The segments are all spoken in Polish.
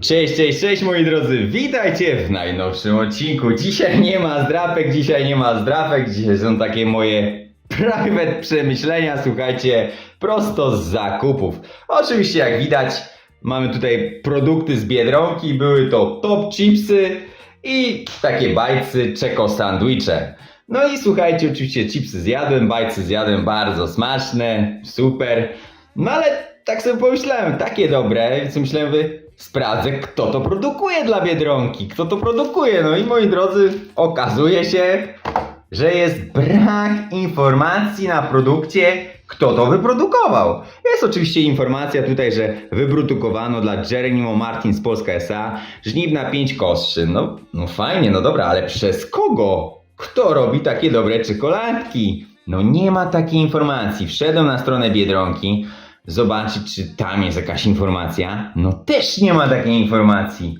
Cześć, cześć, cześć moi drodzy, witajcie w najnowszym odcinku. Dzisiaj nie ma zdrapek, dzisiaj nie ma zdrapek, dzisiaj są takie moje private przemyślenia, słuchajcie, prosto z zakupów. Oczywiście jak widać mamy tutaj produkty z Biedronki, były to top chipsy i takie bajcy czeko sandwiche. No i słuchajcie, oczywiście chipsy zjadłem, bajcy zjadłem, bardzo smaczne, super. No ale tak sobie pomyślałem, takie dobre, więc myślałem, wy, sprawdzę kto to produkuje dla Biedronki, kto to produkuje. No i moi drodzy, okazuje się, że jest brak informacji na produkcie, kto to wyprodukował. Jest oczywiście informacja tutaj, że wyprodukowano dla Jeronimo Martins Polska S.A. Żniwna 5 Kostrzyn. No, no fajnie, no dobra, ale przez kogo? Kto robi takie dobre czekoladki? No nie ma takiej informacji. Wszedłem na stronę Biedronki, zobaczyć czy tam jest jakaś informacja. No też nie ma takiej informacji.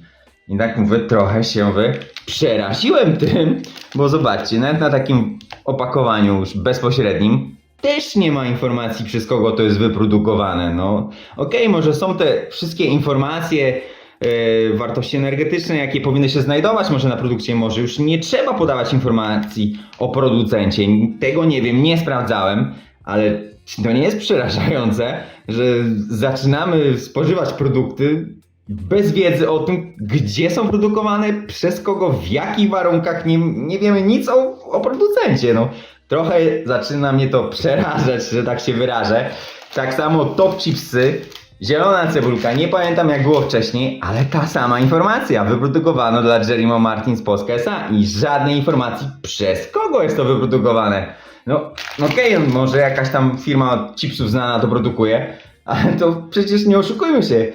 I tak mówię, trochę się wy przeraziłem tym, bo zobaczcie, nawet na takim opakowaniu już bezpośrednim też nie ma informacji przez kogo to jest wyprodukowane. No okej, może są te wszystkie informacje e, wartości energetyczne, jakie powinny się znajdować może na produkcie, może już nie trzeba podawać informacji o producencie. Tego nie wiem, nie sprawdzałem, ale to nie jest przerażające, że zaczynamy spożywać produkty bez wiedzy o tym, gdzie są produkowane, przez kogo, w jakich warunkach, nie, nie wiemy nic o, o producencie. No, trochę zaczyna mnie to przerażać, że tak się wyrażę. Tak samo top chipsy, zielona cebulka, nie pamiętam jak było wcześniej, ale ta sama informacja. Wyprodukowano dla Jerimo Martins Polska S.A. i żadnej informacji przez kogo jest to wyprodukowane. No, no okej, może jakaś tam firma chipsów znana to produkuje, ale to przecież nie oszukujmy się.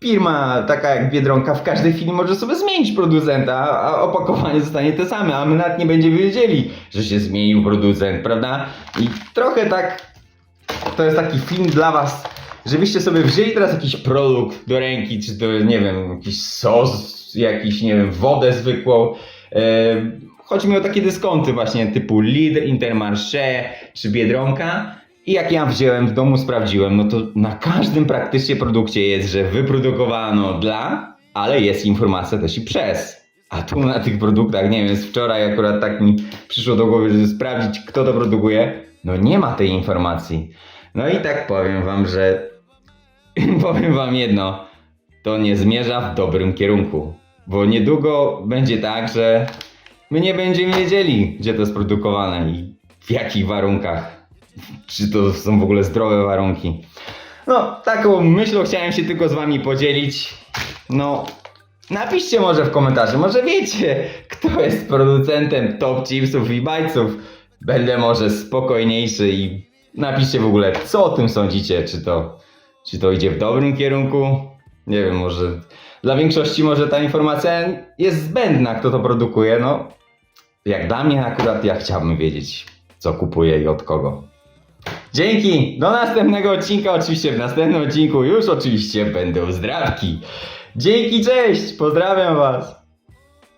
Firma taka jak Biedronka w każdej chwili może sobie zmienić producenta, a opakowanie zostanie te same, a my nawet nie będziemy wiedzieli, że się zmienił producent, prawda? I trochę tak to jest taki film dla was, żebyście sobie wzięli teraz jakiś produkt do ręki, czy to, nie wiem, jakiś sos, jakiś, nie wiem, wodę zwykłą. E, chodzi mi o takie dyskonty właśnie typu Lidl, Intermarché czy Biedronka. I jak ja wziąłem w domu, sprawdziłem, no to na każdym praktycznie produkcie jest, że wyprodukowano dla, ale jest informacja też i przez. A tu na tych produktach, nie wiem, z wczoraj akurat tak mi przyszło do głowy, żeby sprawdzić, kto to produkuje. No nie ma tej informacji. No i tak powiem wam, że powiem wam jedno, to nie zmierza w dobrym kierunku. Bo niedługo będzie tak, że my nie będziemy wiedzieli, gdzie to jest produkowane i w jakich warunkach. Czy to są w ogóle zdrowe warunki. No, taką myślą chciałem się tylko z wami podzielić. No, napiszcie może w komentarzu, może wiecie, kto jest producentem top chipsów i bajców. Będę może spokojniejszy i napiszcie w ogóle, co o tym sądzicie. Czy to, czy to idzie w dobrym kierunku? Nie wiem, może dla większości może ta informacja jest zbędna, kto to produkuje. No, jak dla mnie akurat ja chciałbym wiedzieć, co kupuję i od kogo. Dzięki! Do następnego odcinka. Oczywiście w następnym odcinku już oczywiście będą zdrawki. Dzięki, cześć! Pozdrawiam Was!